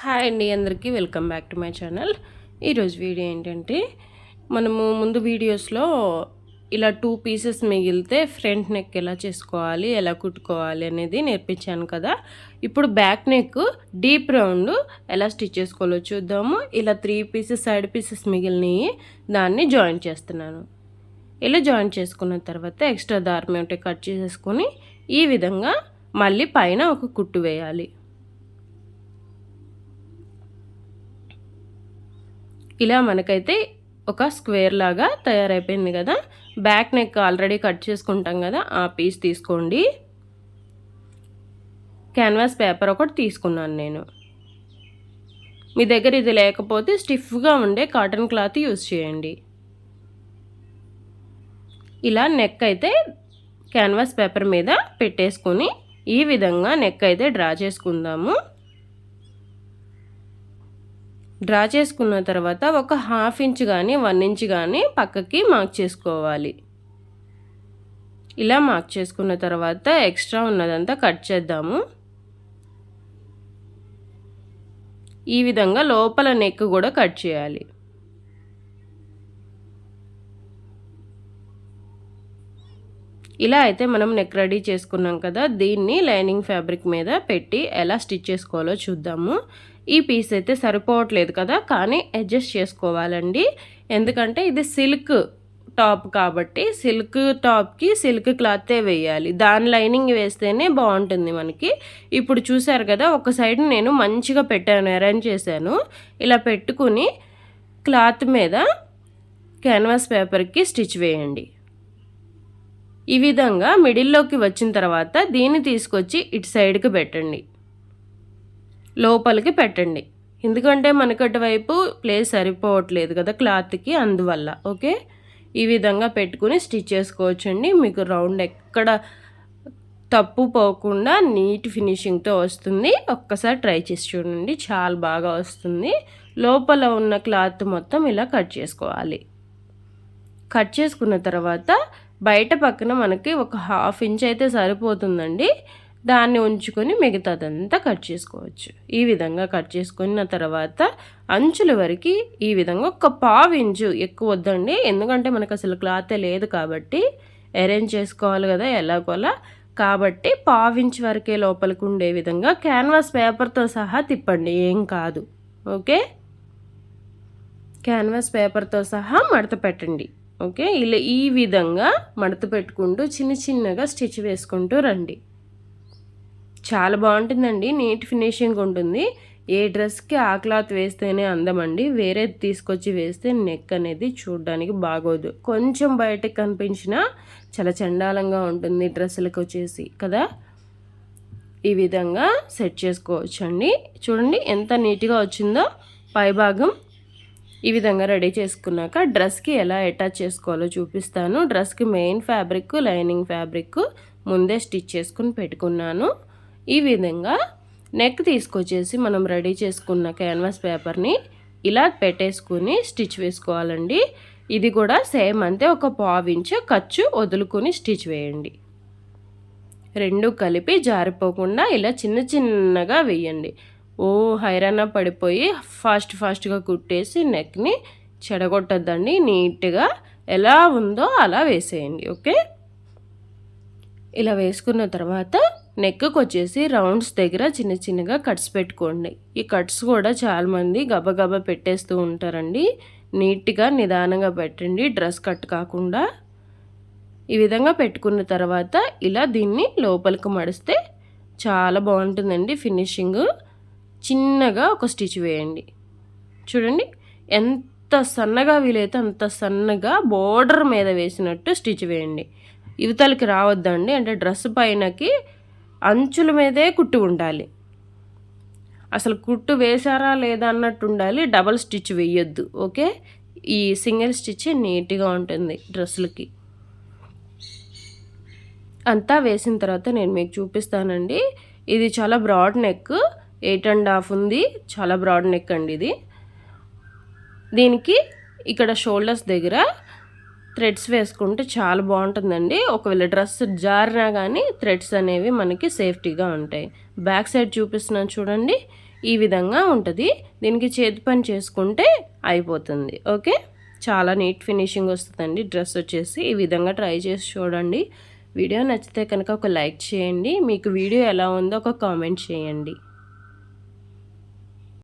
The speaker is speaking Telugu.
హాయ్ అండి అందరికీ welcome back to my channel. ఈరోజు వీడియో ఏంటంటే మనము ముందు వీడియోస్లో ఇలా టూ పీసెస్ మిగిలితే ఫ్రంట్ నెక్ ఎలా చేసుకోవాలి ఎలా కుట్టుకోవాలి అనేది నేర్పించాను కదా. ఇప్పుడు బ్యాక్ నెక్ డీప్ రౌండ్ ఎలా స్టిచ్ చేసుకోవాలో చూద్దాము. ఇలా త్రీ పీసెస్ సైడ్ పీసెస్ మిగిలినవి దాన్ని జాయిన్ చేస్తున్నాను. ఇలా జాయిన్ చేసుకున్న తర్వాత ఎక్స్ట్రా దారం ఏమిటి కట్ చేసేసుకొని ఈ విధంగా మళ్ళీ పైన ఒక కుట్టు వేయాలి. ఇలా మనకైతే ఒక స్క్వేర్ లాగా తయారైపోయింది కదా. బ్యాక్ నెక్ ఆల్రెడీ కట్ చేసుకుంటాం కదా ఆ పీస్ తీసుకోండి. క్యాన్వాస్ పేపర్ ఒకటి తీసుకున్నాను నేను. మీ దగ్గర ఇది లేకపోతే స్టిఫ్గా ఉండే కాటన్ క్లాత్ యూజ్ చేయండి. ఇలా నెక్ అయితే క్యాన్వాస్ పేపర్ మీద పెట్టేసుకొని ఈ విధంగా నెక్ అయితే డ్రా చేసుకుందాము. డ్రా చేసుకున్న తర్వాత ఒక హాఫ్ ఇంచ్ కానీ వన్ ఇంచ్ కానీ పక్కకి మార్క్ చేసుకోవాలి. ఇలా మార్క్ చేసుకున్న తర్వాత ఎక్స్ట్రా ఉన్నదంతా కట్ చేద్దాము. ఈ విధంగా లోపల నెక్ కూడా కట్ చేయాలి. ఇలా అయితే మనం నెక్ రెడీ చేసుకున్నాం కదా దీన్ని లైనింగ్ ఫ్యాబ్రిక్ మీద పెట్టి ఎలా స్టిచ్ చేసుకోవాలో చూద్దాము. ఈ పీస్ అయితే సరిపోవట్లేదు కదా కానీ అడ్జస్ట్ చేసుకోవాలండి. ఎందుకంటే ఇది సిల్క్ టాప్ కాబట్టి సిల్క్ టాప్కి సిల్క్ క్లాతే వేయాలి. దాని లైనింగ్ వేస్తేనే బాగుంటుంది మనకి. ఇప్పుడు చూసారు కదా ఒక సైడ్ నేను మంచిగా పెట్టాను అరేంజ్ చేశాను. ఇలా పెట్టుకుని క్లాత్ మీద క్యాన్వాస్ పేపర్కి స్టిచ్ వేయండి. ఈ విధంగా మిడిల్లోకి వచ్చిన తర్వాత దీన్ని తీసుకొచ్చి ఇటు సైడ్కి పెట్టండి. లోపలికి పెట్టండి. ఎందుకంటే మనకు అటువైపు ప్లేస్ సరిపోవట్లేదు కదా క్లాత్కి అందువల్ల ఓకే ఈ విధంగా పెట్టుకుని స్టిచ్ చేసుకోవచ్చండి. మీకు రౌండ్ ఎక్కడ తప్పు పోకుండా నీట్ ఫినిషింగ్తో వస్తుంది. ఒక్కసారి ట్రై చేసి చూడండి. చాలా బాగా వస్తుంది. లోపల ఉన్న క్లాత్ మొత్తం ఇలా కట్ చేసుకోవాలి. కట్ చేసుకున్న తర్వాత బయట పక్కన మనకి ఒక హాఫ్ ఇంచ్ అయితే సరిపోతుందండి. దాన్ని ఉంచుకొని మిగతాదంతా కట్ చేసుకోవచ్చు. ఈ విధంగా కట్ చేసుకున్న తర్వాత అంచుల వరకు ఈ విధంగా ఒక పావు ఇంచు ఎక్కువ వద్దండి. ఎందుకంటే మనకు అసలు క్లాత్ లేదు కాబట్టి అరేంజ్ చేసుకోవాలి కదా ఎలాగోలా. కాబట్టి పావించ్ వరకే లోపలికి ఉండే విధంగా క్యాన్వాస్ పేపర్తో సహా తిప్పండి. ఏం కాదు. ఓకే? క్యాన్వాస్ పేపర్తో సహా మడత పెట్టండి. ఓకే? ఇలా ఈ విధంగా మడత పెట్టుకుంటూ చిన్న చిన్నగా స్టిచ్ వేసుకుంటూ రండి. చాలా బాగుంటుందండి. నీట్ ఫినిషింగ్ ఉంటుంది. ఏ డ్రెస్కి ఆ క్లాత్ వేస్తేనే అందమండి. వేరే తీసుకొచ్చి వేస్తే నెక్ అనేది చూడడానికి బాగోదు. కొంచెం బయటకు కనిపించినా చాలా చండాలంగా ఉంటుంది డ్రెస్సులకు వచ్చేసి కదా? ఈ విధంగా సెట్ చేసుకోవచ్చండి. చూడండి ఎంత నీట్గా వచ్చిందో. పైభాగం ఈ విధంగా రెడీ చేసుకున్నాక డ్రెస్కి ఎలా అటాచ్ చేసుకోవాలో చూపిస్తాను. డ్రెస్కి మెయిన్ ఫ్యాబ్రిక్ లైనింగ్ ఫ్యాబ్రిక్ ముందే స్టిచ్ చేసుకుని పెట్టుకున్నాను. ఈ విధంగా నెక్ తీసుకొచ్చేసి మనం రెడీ చేసుకున్న క్యాన్వాస్ పేపర్ని ఇలా పెట్టేసుకుని స్టిచ్ వేసుకోవాలండి. ఇది కూడా సేమ్ అంతే ఒక పావించ్ ఖర్చు వదులుకొని స్టిచ్ వేయండి. రెండు కలిపి జారిపోకుండా ఇలా చిన్న చిన్నగా వేయండి. ఓ హైరాణ పడిపోయి ఫాస్ట్ ఫాస్ట్గా కుట్టేసి నెక్ని చెడగొట్టద్దండి. నీట్గా ఎలా ఉందో అలా వేసేయండి ఓకే? ఇలా వేసుకున్న తర్వాత నెక్కి వచ్చేసి రౌండ్స్ దగ్గర చిన్న చిన్నగా కట్స్ పెట్టుకోండి. ఈ కట్స్ కూడా చాలామంది గబగబా పెట్టేస్తూ ఉంటారండి. నీట్గా నిదానంగా పెట్టండి డ్రెస్ కట్ కాకుండా. ఈ విధంగా పెట్టుకున్న తర్వాత ఇలా దీన్ని లోపలికి మడిస్తే చాలా బాగుంటుందండి ఫినిషింగ్. చిన్నగా ఒక స్టిచ్ వేయండి. చూడండి ఎంత సన్నగా వీలైతే అంత సన్నగా బోర్డర్ మీద వేసినట్టు స్టిచ్ వేయండి. యువతలకి రావద్దండి అంటే డ్రెస్ పైనకి అంచుల మీదే కుట్టు ఉండాలి. అసలు కుట్టు వేశారా లేదా అన్నట్టు ఉండాలి డబల్ స్టిచ్ వేయొద్దు ఓకే? ఈ సింగిల్ స్టిచ్ నీట్గా ఉంటుంది డ్రెస్సులకి. అంతా వేసిన తర్వాత నేను మీకు చూపిస్తానండి. ఇది చాలా broad neck. Eight and half ఉంది. చాలా బ్రాడ్ నెక్ అండి ఇది. దీనికి ఇక్కడ షోల్డర్స్ దగ్గర థ్రెడ్స్ వేసుకుంటే చాలా బాగుంటుందండి. ఒకవేళ డ్రెస్ జారినా కానీ థ్రెడ్స్ అనేవి మనకి సేఫ్టీగా ఉంటాయి. బ్యాక్ సైడ్ చూపిస్తున్నాను చూడండి. ఈ విధంగా ఉంటుంది. దీనికి చేతి పని చేసుకుంటే అయిపోతుంది. ఓకే? చాలా నీట్ ఫినిషింగ్ వస్తుందండి డ్రెస్ వచ్చేసి. ఈ విధంగా ట్రై చేసి చూడండి. వీడియో నచ్చితే కనుక ఒక లైక్ చేయండి. మీకు వీడియో ఎలా ఉందో ఒక కామెంట్ చేయండి.